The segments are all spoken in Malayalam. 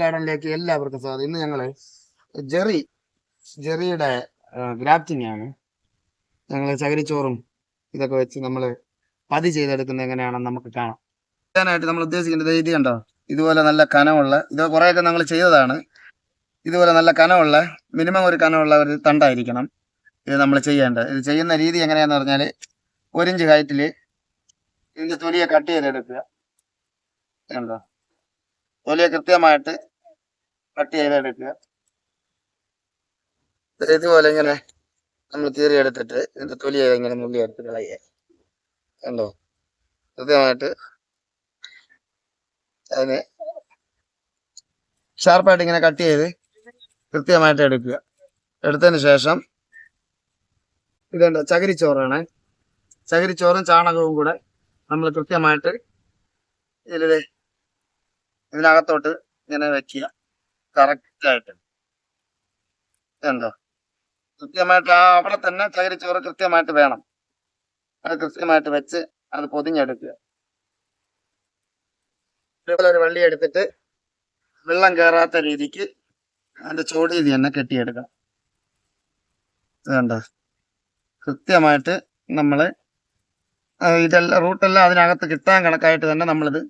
ഗാർഡനിലേക്ക് എല്ലാവർക്കും സ്വാഗതം. ഇന്ന് ഞങ്ങൾ ജെറി ജെറിയുടെ ഗ്രാഫ്റ്റിംഗ് ആണ് ഞങ്ങൾ ചകിരിച്ചോറും ഇതൊക്കെ വെച്ച് നമ്മൾ പതി ചെയ്തെടുക്കുന്നത് എങ്ങനെയാണെന്ന് നമുക്ക് കാണാം. ചെയ്യാനായിട്ട് നമ്മൾ ഉദ്ദേശിക്കുന്നത് ഇത് കണ്ടോ? ഇതുപോലെ നല്ല കനമുള്ള ഇത് കുറേയൊക്കെ നമ്മൾ ചെയ്തതാണ്. ഇതുപോലെ നല്ല കനമുള്ള മിനിമം ഒരു കനമുള്ള ഒരു തണ്ടായിരിക്കണം ഇത് നമ്മൾ ചെയ്യേണ്ടത്. ഇത് ചെയ്യുന്ന രീതി എങ്ങനെയാന്ന് പറഞ്ഞാൽ ഒരിഞ്ച് ഹൈറ്റിൽ ഇതിന്റെ തൊലിയെ കട്ട് ചെയ്തെടുക്കുക. കണ്ടോ? തൊലിയെ കൃത്യമായിട്ട് കട്ട് ചെയ്തെടുക്കുക. ഇത് ഇതുപോലെ ഇങ്ങനെ നമ്മൾ തീറി എടുത്തിട്ട് ഇതിന്റെ തൊലിയെ ഇങ്ങനെ നുള്ളി എടുത്ത് കളയുക. കണ്ടോ? കൃത്യമായിട്ട് അതിന് ഷാർപ്പായിട്ട് ഇങ്ങനെ കട്ട് ചെയ്ത് കൃത്യമായിട്ട് എടുക്കുക. എടുത്തതിന് ശേഷം ഇതുണ്ട് ചകിരിച്ചോറാണ്. ചകിരിച്ചോറും ചാണകവും കൂടെ നമ്മൾ കൃത്യമായിട്ട് ഇതിൽ ഇതിനകത്തോട്ട് ഇങ്ങനെ വെക്കുക. കറക്റ്റായിട്ട് എന്തോ? കൃത്യമായിട്ട് ആ അവിടെ തന്നെ ചകിരിച്ചോറ് കൃത്യമായിട്ട് വേണം. അത് കൃത്യമായിട്ട് വെച്ച് അത് പൊതിഞ്ഞെടുക്കുക. ഇതേപോലെ ഒരു വള്ളി എടുത്തിട്ട് വെള്ളം കയറാത്ത രീതിക്ക് അതിന്റെ ചോടിയിൽ തന്നെ കെട്ടിയെടുക്കണം വേണ്ട കൃത്യമായിട്ട് നമ്മൾ ഇതെല്ലാം റൂട്ടെല്ലാം അതിനകത്ത് കിട്ടാൻ കണക്കായിട്ട് തന്നെ നമ്മളിത്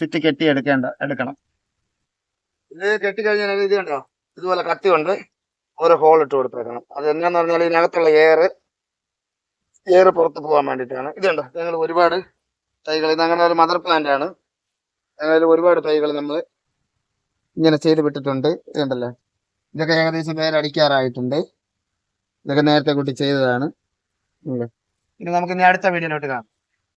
ചുറ്റി കെട്ടി എടുക്കേണ്ട എടുക്കണം. ഇത് കെട്ടി കഴിഞ്ഞാൽ ഇത് കണ്ടോ? ഇതുപോലെ കത്തി കൊണ്ട് ഓരോ ഹോൾ ഇട്ട് കൊടുത്തേക്കണം. അത് എന്നാന്ന് പറഞ്ഞാൽ ഇതിനകത്തുള്ള എയർ എയർ പുറത്ത് പോകാൻ വേണ്ടിയിട്ടാണ്. ഇത് കണ്ടോ? ഞങ്ങൾ ഒരുപാട് തൈകൾ ഇത് അങ്ങനെ ഒരു മദർ പ്ലാന്റ് ആണ്. ഞങ്ങളിൽ ഒരുപാട് തൈകൾ നമ്മൾ ഇങ്ങനെ ചെയ്ത് വിട്ടിട്ടുണ്ട്. ഇതുണ്ടല്ലോ ഇതൊക്കെ ഏകദേശം പേരടിക്കാറായിട്ടുണ്ട് ഇതൊക്കെ നേരത്തെ കൂട്ടി ചെയ്തതാണ്. ഇനി നമുക്ക് ഇനി അടുത്ത വീഡിയോയിലോട്ട് കാണാം.